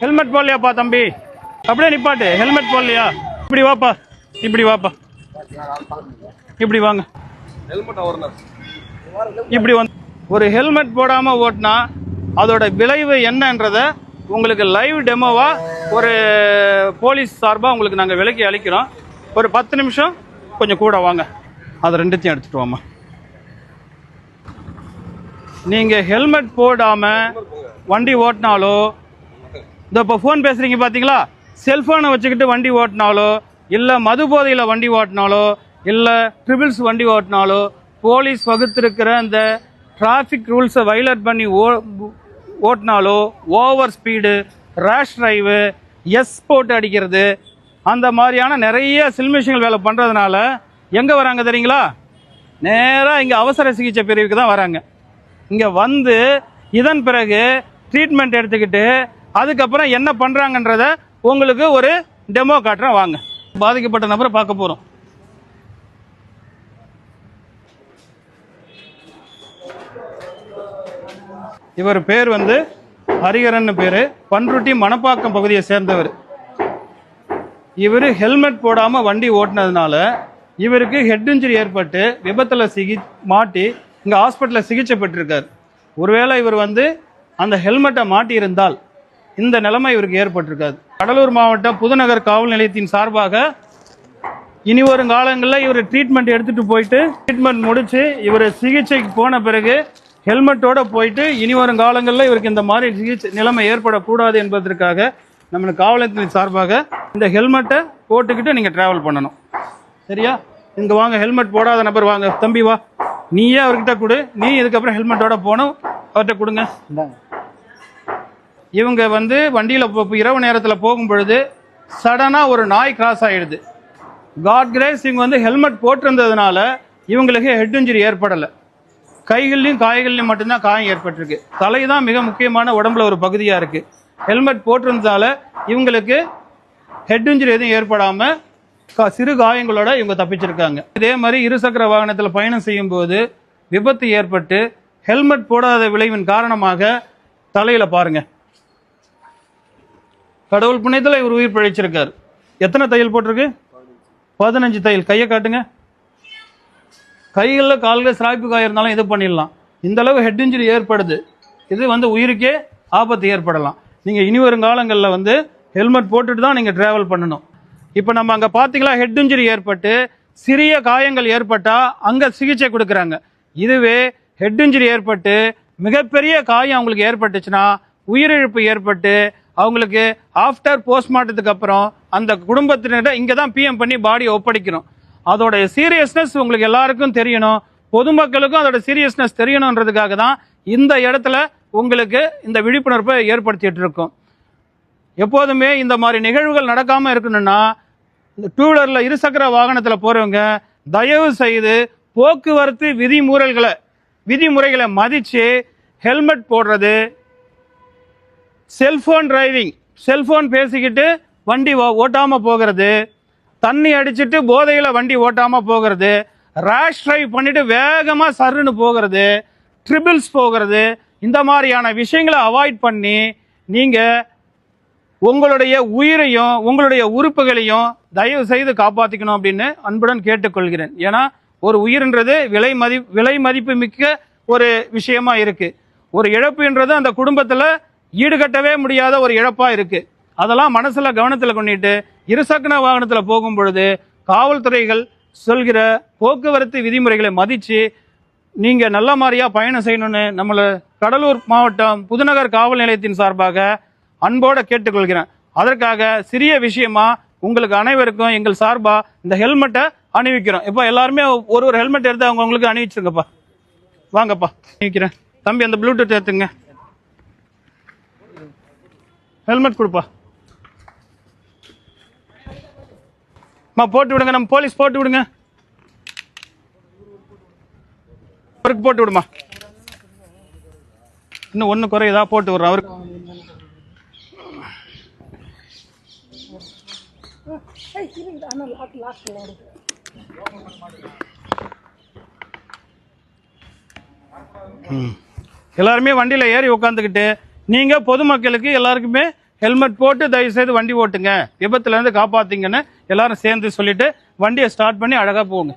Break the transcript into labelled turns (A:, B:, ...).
A: Helmet போடலையாப்பா தம்பி? அப்படியே நிப்பாட்டு. ஹெல்மெட் போடலையா? இப்படி வாப்பா. இப்படி வாப்பா. இப்படி வாங்க. இப்படி வந்து ஒரு ஹெல்மெட் போடாம ஓட்டினா அதோட விளைவு என்னன்றத உங்களுக்கு லைவ் டெமோவா ஒரு போலீஸ் சார்பாக உங்களுக்கு நாங்கள் விலக்கி அளிக்கிறோம். ஒரு பத்து நிமிஷம் கொஞ்சம் கூட வாங்க. அதை ரெண்டுத்தையும் எடுத்துகிட்டு வாமா நீங்கள் ஹெல்மெட் போடாமல் வண்டி ஓட்டினாலோ இந்த இப்போ ஃபோன் பேசுகிறீங்க பார்த்தீங்களா செல்ஃபோனை வச்சுக்கிட்டு வண்டி ஓட்டினாலோ இல்லை மது போதையில் வண்டி ஓட்டினாலோ இல்லை ட்ரிபிள்ஸ் வண்டி ஓட்டினாலோ போலீஸ் வகுத்திருக்கிற அந்த டிராஃபிக் ரூல்ஸை வைலட் பண்ணி ஓ ஓட்டினாலோ ஓவர் ஸ்பீடு ரேஷ் ட்ரைவு எஸ் போட்டு அடிக்கிறது அந்த மாதிரியான நிறைய சில்மிஷங்கள் வேலை பண்ணுறதுனால எங்கே வராங்க தெரியுங்களா? நேராக இங்கே அவசர சிகிச்சை பிரிவுக்கு தான் வராங்க. இங்கே வந்து இதன் பிறகு ட்ரீட்மெண்ட் எடுத்துக்கிட்டு அதுக்கப்புறம் என்ன பண்ணுறாங்கன்றத உங்களுக்கு ஒரு டெமோ காட்டுறேன். வாங்க. பாதிக்கப்பட்ட நபரை பார்க்க போகிறோம் இவர் பேர் வந்து ஹரிகரன் பேர். பன்ருட்டி மணப்பாக்கம் பகுதியை சேர்ந்தவர். இவர் ஹெல்மெட் போடாமல் வண்டி ஓட்டினதுனால இவருக்கு ஹெட் இன்ஜுரி ஏற்பட்டு விபத்தில் சிகி மாட்டி இங்கே ஹாஸ்பிட்டலில் சிகிச்சை பெற்றிருக்கார். ஒருவேளை இவர் வந்து அந்த ஹெல்மெட்டை மாட்டியிருந்தால் இந்த நிலைமை இவருக்கு ஏற்பட்டிருக்காது. கடலூர் மாவட்டம் புதுநகர் காவல் நிலையத்தின் சார்பாக இனி வரும் காலங்களில் இவர் ட்ரீட்மெண்ட் எடுத்துகிட்டு போயிட்டு ட்ரீட்மெண்ட் முடித்து இவர் சிகிச்சைக்கு போன பிறகு ஹெல்மெட்டோடு போயிட்டு இனி வரும் காலங்களில் இவருக்கு இந்த மாதிரி சிகிச்சை நிலைமை ஏற்படக்கூடாது என்பதற்காக நம்ம காவலத்தின் சார்பாக இந்த ஹெல்மெட்டை போட்டுக்கிட்டு நீங்கள் ட்ராவல் பண்ணணும். சரியா? இங்கே வாங்க ஹெல்மெட் போடாத நபர் வாங்க. தம்பி வா. நீயே அவர்கிட்ட கொடு. நீ இதுக்கப்புறம் ஹெல்மெட்டோட போகணும் அவர்கிட்ட கொடுங்க. இவங்க வந்து வண்டியில் இரவு நேரத்தில் போகும் பொழுது சடனாக ஒரு நாய் கிராஸ் ஆகிடுது காட் கிரேஸ் இவங்க வந்து ஹெல்மெட் போட்டிருந்ததுனால இவங்களுக்கு ஹெட் இன்ஜுரி ஏற்படலை. கைகள்லையும் காய்கள்லையும் மட்டும்தான் காயம் ஏற்பட்டிருக்கு. தலை தான் மிக முக்கியமான உடம்புல ஒரு பகுதியாக இருக்குது ஹெல்மெட் போட்டிருந்ததால இவங்களுக்கு ஹெட் இன்ஜுரி எதுவும் ஏற்படாமல் கா- சிறு காயங்களோட இவங்க தப்பிச்சிருக்காங்க. இதே மாதிரி இருசக்கர வாகனத்தில் பயணம் செய்யும்போது விபத்து ஏற்பட்டு ஹெல்மெட் போடாத விளைவின் காரணமாக தலையில் பாருங்கள் கடவுள் புண்ணியத்தில் இவர் உயிர் பிழைச்சிருக்காரு. எத்தனை தையல் போட்டிருக்கு? பதினஞ்சு தையல். கையை காட்டுங்க. கைகளில் கால்கள் சிராய்ப்பு காயிருந்தாலும் இது பண்ணிடலாம். இந்த அளவு ஹெட் இன்ஜுரி ஏற்படுது. இது வந்து உயிருக்கே ஆபத்து ஏற்படலாம். நீங்கள் இனி வரும் காலங்களில் வந்து ஹெல்மெட் போட்டுட்டு தான் நீங்கள் ட்ராவல் பண்ணணும். இப்போ நம்ம அங்கே பார்த்தீங்களா ஹெட் இன்ஜுரி ஏற்பட்டு சிறிய காயங்கள் ஏற்பட்டால் அங்கே சிகிச்சை கொடுக்குறாங்க. இதுவே ஹெட் இன்ஜுரி ஏற்பட்டு மிகப்பெரிய காயம் அவங்களுக்கு ஏற்பட்டுச்சுன்னா உயிரிழப்பு ஏற்பட்டு அவங்களுக்கு ஆஃப்டர் போஸ்ட்மார்ட்டத்துக்கு அப்புறம் அந்த குடும்பத்தினர்கிட்ட இங்கே தான் பிஎம் பண்ணி பாடியை ஒப்படைக்கணும். அதோட சீரியஸ்னஸ் உங்களுக்கு எல்லாருக்கும் தெரியணும். பொதுமக்களுக்கும் அதோட சீரியஸ்னஸ் தெரியணுன்றதுக்காக தான் இந்த இடத்துல உங்களுக்கு இந்த விழிப்புணர்வை ஏற்படுத்திட்டு இருக்கோம். எப்போதுமே இந்த மாதிரி நிகழ்வுகள் நடக்காமல் இருக்கணும்னா இந்த டூ வீலரில் இருசக்கர வாகனத்தில் போகிறவங்க தயவு செய்து போக்குவரத்து விதிமுறைகளை விதிமுறைகளை மதித்து ஹெல்மெட் போடுறது செல்ஃபோன் டிரைவிங் செல்ஃபோன் பேசிக்கிட்டு வண்டி ஓ- போகிறது தண்ணி அடிச்சுட்டு போதையில் வண்டி ஓட்டாமல் போகிறது ரேஷ் டிரைவ் பண்ணிவிட்டு வேகமாக சருன்னு போகிறது ட்ரிபிள்ஸ் போகிறது இந்த மாதிரியான விஷயங்களை அவாய்ட் பண்ணி நீங்கள் உங்களுடைய உயிரையும் உங்களுடைய உறுப்புகளையும் தயவு செய்து காப்பாற்றிக்கணும் அப்படின்னு அன்புடன் கேட்டுக்கொள்கிறேன். ஏன்னா ஒரு உயிர்ன்றது விலை மதி விலை மதிப்பு மிக்க ஒரு விஷயமா இருக்குது ஒரு இழப்புன்றது அந்த குடும்பத்தில் ஈடுகட்டவே முடியாத ஒரு இழப்பாக இருக்குது அதெல்லாம் மனசில் கவனத்தில் கொண்டிட்டு இருசக்கர வாகனத்தில் போகும் பொழுது காவல்துறைகள் சொல்கிற போக்குவரத்து விதிமுறைகளை மதித்து நீங்கள் நல்ல மாதிரியா பயணம் செய்யணும்னு நம்மளை கடலூர் மாவட்டம் புதுநகர் காவல் நிலையத்தின் சார்பாக அன்போடு கேட்டுக்கொள்கிறேன். அதற்காக சிறிய விஷயமா உங்களுக்கு அனைவருக்கும் எங்கள் சார்பாக இந்த ஹெல்மெட்டை அணிவிக்கிறோம். இப்போ எல்லாருமே ஒரு ஒரு ஹெல்மெட் எடுத்து அவங்க உங்களுக்கு அணிவிச்சிருங்கப்பா. வாங்கப்பா அணிவிக்கிறேன். தம்பி அந்த ப்ளூடூத் எடுத்துங்க. ஹெல்மெட் கொடுப்பா. அம்மா போட்டு விடுங்க நம்ம போலீஸ் போட்டு விடுங்க. அவருக்கு போட்டு விடுமா? இன்னும் ஒன்று குறையுதா போட்டு விடுறோம் அவருக்கு. எல்லாருமே வண்டியில் ஏறி உட்காந்துக்கிட்டு நீங்கள் பொதுமக்களுக்கு எல்லாருக்குமே ஹெல்மெட் போட்டு தயவுசெய்து வண்டி ஓட்டுங்க. விபத்துலேருந்து காப்பாற்றிங்கன்னு எல்லாரும் சேர்ந்து சொல்லிட்டு வண்டியை ஸ்டார்ட் பண்ணி அழகாக போங்க.